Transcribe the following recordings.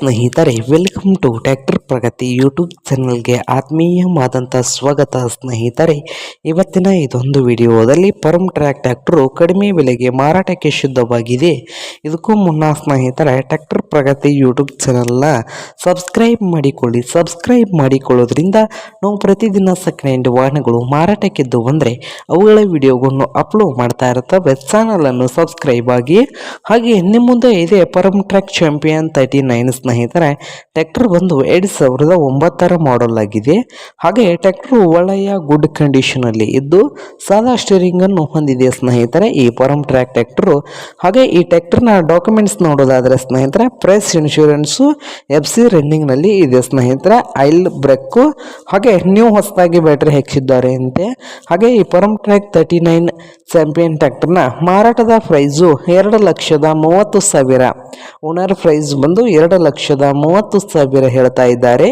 ಸ್ನೇಹಿತರೆ welcome to tractor Pragati YouTube ಚಾನಲ್ಗೆ ಆತ್ಮೀಯವಾದಂಥ ಸ್ವಾಗತ ಸ್ನೇಹಿತರೆ. ಇವತ್ತಿನ ಇದೊಂದು ವಿಡಿಯೋದಲ್ಲಿ ಪರಮ್ ಟ್ರ್ಯಾಕ್ ಟ್ಯಾಕ್ಟ್ರು ಕಡಿಮೆ ಬೆಲೆಗೆ ಮಾರಾಟಕ್ಕೆ ಶುದ್ಧವಾಗಿದೆ. ಇದಕ್ಕೂ ಮುನ್ನ ಸ್ನೇಹಿತರೆ, ಟ್ರ್ಯಾಕ್ಟರ್ ಪ್ರಗತಿ ಯೂಟ್ಯೂಬ್ ಚಾನಲ್ನ ಸಬ್ಸ್ಕ್ರೈಬ್ ಮಾಡಿಕೊಳ್ಳಿ. ಸಬ್ಸ್ಕ್ರೈಬ್ ಮಾಡಿಕೊಳ್ಳೋದ್ರಿಂದ ನಾವು ಪ್ರತಿದಿನ ಸೆಕೆಂಡ್ ವಾಹನಗಳು ಮಾರಾಟಕ್ಕಿದ್ದು ಬಂದರೆ ಅವುಗಳ ವಿಡಿಯೋಗಳನ್ನು ಅಪ್ಲೋಡ್ ಮಾಡ್ತಾ ಇರ್ತವೆ ಚಾನಲನ್ನು ಸಬ್ಸ್ಕ್ರೈಬ್ ಆಗಿ, ಹಾಗೆ ನಿಮ್ಮ ಮುಂದೆ ಇದೆ Param track champion thirty nine ಸ್ನೇಹಿತರೆ. ಟ್ರ್ಯಾಕ್ಟರ್ ಬಂದು ಎರಡು ಸಾವಿರದ ಒಂಬತ್ತರ ಮಾಡೆಲ್ ಆಗಿದೆ. ಹಾಗೆ ಟ್ರ್ಯಾಕ್ಟರ್ ಒಳ್ಳೆಯ ಗುಡ್ ಕಂಡೀಷನ್ ಅಲ್ಲಿ ಇದ್ದು ಸಾದಾ ಸ್ಟೀರಿಂಗ್ ಅನ್ನು ಹೊಂದಿದೆ ಸ್ನೇಹಿತರೆ, ಈ ಪರಮ್ ಟ್ರ್ಯಾಕ್ ಟ್ರ್ಯಾಕ್ಟರ್ ಹಾಗೆ ಈ ಟ್ರ್ಯಾಕ್ಟರ್ನ ಡಾಕ್ಯುಮೆಂಟ್ಸ್ ನೋಡೋದಾದ್ರೆ ಸ್ನೇಹಿತರೆ ಪ್ರೈಸ್ ಇನ್ಶೂರೆನ್ಸು ಎಫ್ ಸಿ ರನ್ನಿಂಗ್ನಲ್ಲಿ ಇದೆ ಸ್ನೇಹಿತರೆ ಐಲ್ ಬ್ರೇಕು ಹಾಗೆ ನ್ಯೂ ಹೊಸದಾಗಿ ಬ್ಯಾಟ್ರಿ ಹೆಚ್ಚಿದ್ದಾರೆ ಅಂತೆ. ಹಾಗೆ ಈ Powertrac thirty nine champion ಟ್ರ್ಯಾಕ್ಟರ್ನ ಮಾರಾಟದ ಪ್ರೈಸು ಎರಡು ಲಕ್ಷದ ಮೂವತ್ತು ಸಾವಿರ. ಓನರ್ ಪ್ರೈಸ್ ಬಂದು ಎರಡು ಲಕ್ಷದ ಮೂವತ್ತು ಸಾವಿರ ಹೇಳ್ತಾ ಇದ್ದಾರೆ.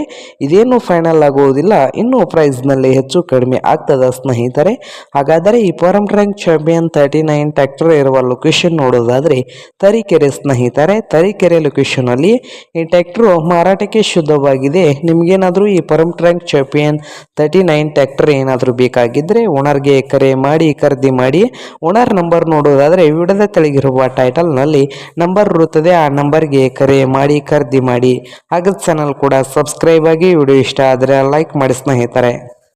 ಇದೇನು ಫೈನಲ್ ಆಗುವುದಿಲ್ಲ ಇನ್ನೂ ಪ್ರೈಸ್ನಲ್ಲಿ ಹೆಚ್ಚು ಕಡಿಮೆ ಆಗ್ತದ ಸ್ನೇಹಿತರೆ. ಹಾಗಾದರೆ ಈ Powertrac champion thirty nine tractor ಇರುವ ಲೊಕೇಶನ್ ನೋಡೋದಾದರೆ ತರೀಕೆರೆ ಸ್ನೇಹಿತರೆ. ತರೀಕೆರೆ ಲೊಕೇಶನ್ ಅಲ್ಲಿ ಈ ಟ್ಯಾಕ್ಟ್ರು ಮಾರಾಟಕ್ಕೆ ಶುದ್ಧವಾಗಿದೆ. ನಿಮಗೇನಾದರೂ ಈ Powertrac champion thirty nine tractor ಏನಾದರೂ ಬೇಕಾಗಿದ್ದರೆ ಓನರ್ಗೆ ಕರೆ ಮಾಡಿ, ಖರೀದಿ ಮಾಡಿ. ಓನರ್ ನಂಬರ್ ನೋಡೋದಾದರೆ ವಿಡದ ತೆಳಗಿರುವ ಟೈಟಲ್ನಲ್ಲಿ ನಂಬರ್ ಇರುತ್ತದೆ. ಆ ನಂಬರ್ಗೆ ಕರೆ ಮಾಡಿ, ಖರೀದಿ ಮಾಡಿ. ಹಾಗೆ ಚಾನಲ್ ಕೂಡ ಸಬ್ಸ್ಕ್ರೈಬ್ ಆಗಿ ವಿಡಿಯೋ ಇಷ್ಟ ಆದರೆ ಲೈಕ್ ಮಾಡಿ ಸ್ನೇಹಿತರೆ.